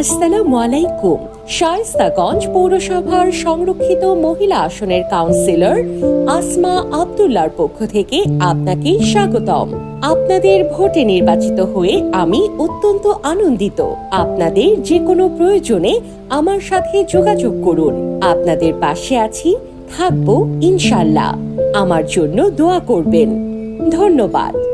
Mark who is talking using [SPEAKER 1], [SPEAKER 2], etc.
[SPEAKER 1] আসসালামু আলাইকুম। শায়স্তাগঞ্জ পৌরসভার সংরক্ষিত মহিলা আসনের কাউন্সিলর আসমা আব্দুল্লার পক্ষ থেকে আপনাকে স্বাগতম। আপনাদের ভোটে নির্বাচিত হয়ে আমি অত্যন্ত আনন্দিত। আপনাদের যে কোনো প্রয়োজনে আমার সাথে যোগাযোগ করুন। আপনাদের পাশে আছি, থাকব ইনশাল্লাহ। আমার জন্য দোয়া করবেন। ধন্যবাদ।